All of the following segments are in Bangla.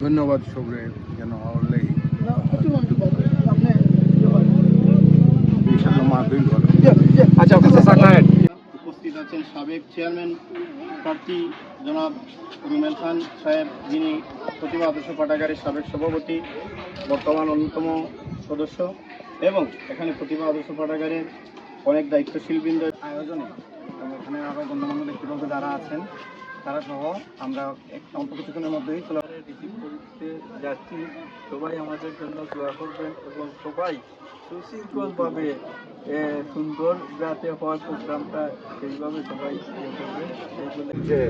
ধন্যবাদ সবরে যেন হলেই ইনশাল্লাহ আচ্ছা উপস্থিত আছেন সাবেক চেয়ারম্যান প্রার্থী জনাব রুমেল খান সাহেব যিনি প্রতিভা আদর্শ পাঠাগারের সাবেক সভাপতি বর্তমান অন্যতম সদস্য এবং এখানে প্রতিভা আদর্শ পাঠাগারের অনেক দায়িত্বশীল বৃন্দ আয়োজনে এবং এখানে আরও গণ্যমান্য ব্যক্তিবর্গ যারা আছেন তারা সহ আমরা এক অল্প কিছুক্ষণের মধ্যেই চলে রিসিভ করতে যাচ্ছি। সবাই আমাদের জন্য দোয়া করবেন এবং সবাই সুশৃঙ্খলভাবে এ, সুন্দর যাতে হয় প্রোগ্রামটা সেইভাবে সবাই ইয়ে করবে। যে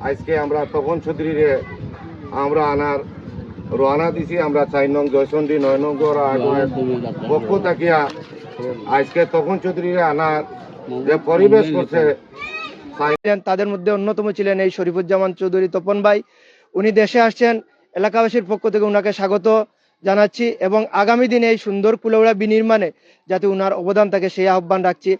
আজকে আমরা তপন চৌধুরীরে আমরা আনার রওনা দিছি আমরা চার নং জয়চন্ডী নয় নং পক্ষ থাকিয়া আজকে তপন চৌধুরীরে আনার যে পরিবেশ করছে তাদের মধ্যে অন্যতম ছিলেন এই শরীফুজ্জামান চৌধুরী তপন ভাই। উনি দেশে আসছেন এলাকাবাসীর পক্ষ থেকে উনাকে স্বাগত জানাচ্ছি এবং আগামী দিনে এই সুন্দর কুলৌড়া বিনির্মাণে যাতে উনার অবদান থাকে সেই আহ্বান রাখছি।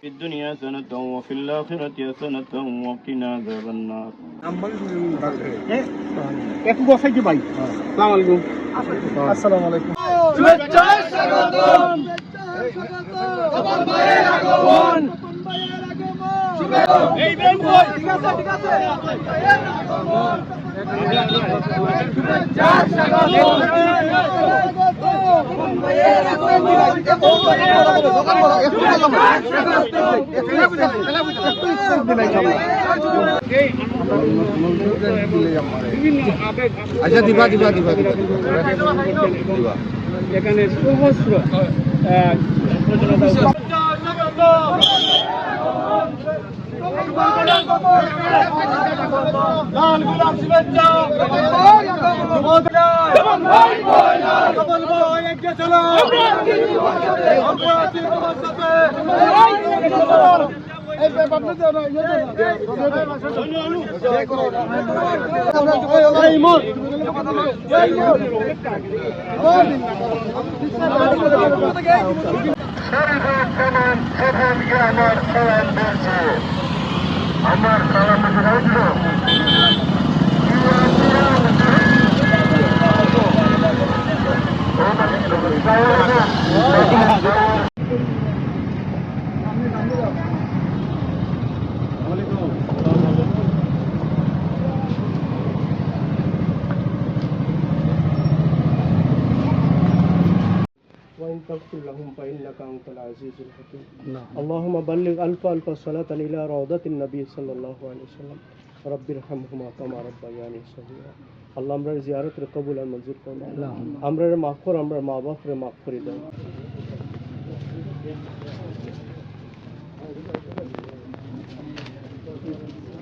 আচ্ছা দিবা দিবা দিবা দিবা এখানে সহস্র একটু বসাইতে ভাই সালাম আলাইকুম আসসালামু আলাইকুম আচ্ছা দিবা দিবা দিবা দিবা وإن تغفر لهم فإنك أنت العزيز الحكيم اللهم بلغ ألف ألف صلاة إلى روضة النبي صلى الله عليه وسلم رب ارحمهما كما ربياني صغيرا আল্লাহ আমরা জিয়ারতের কবুল আর মঞ্জুর করুন আমরা মাফ কর আমরা মা বাপরে মাফ করে দেন